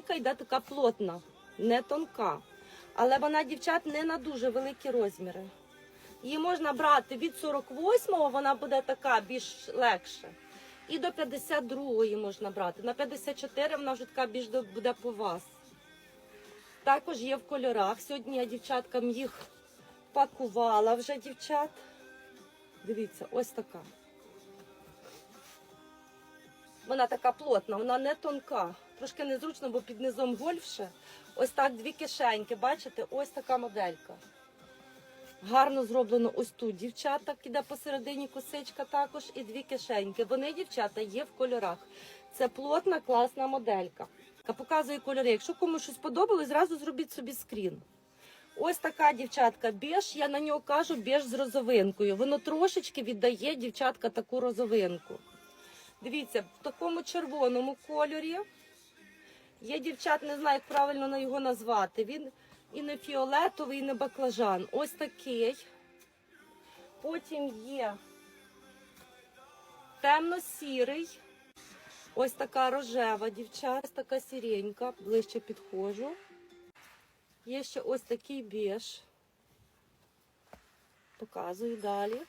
лінійка йде така плотна, не тонка. Але вона, дівчат, не на дуже великі розміри. Її можна брати від 48-го, вона буде така більш легша. І до 52-ї можна брати. На 54 вона вже така більш буде по вас. Також є в кольорах. Сьогодні я дівчаткам їх пакувала вже дівчат. Дивіться, ось така. Вона така плотна, вона не тонка. Трошки незручно, бо під низом гольфше. Ось так дві кишеньки. Бачите, ось така моделька. Гарно зроблено ось тут. Дівчата іде посередині косичка також і дві кишеньки. Вони, дівчата, є в кольорах. Це плотна, класна моделька. Я Показую кольори. Якщо комусь щось сподобалось, зразу зробіть собі скрін. Ось така дівчатка біж, я на нього кажу біж з розовинкою. Воно трошечки віддає дівчатка таку розовинку. Дивіться, в такому червоному кольорі. Є дівчат, не знаю, як правильно його назвати. Він і не фіолетовий, і не баклажан. Ось такий. Потім є темно-сірий. Ось така рожева дівчат, ось така сіренька, ближче підходжу. Є ще ось такий біж. Показую далі.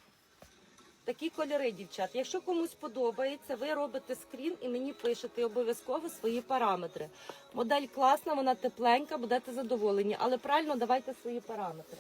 Такі кольори, дівчат. Якщо комусь подобається, ви робите скрін і мені пишете обов'язково свої параметри. Модель класна, вона тепленька, будете задоволені, але правильно давайте свої параметри.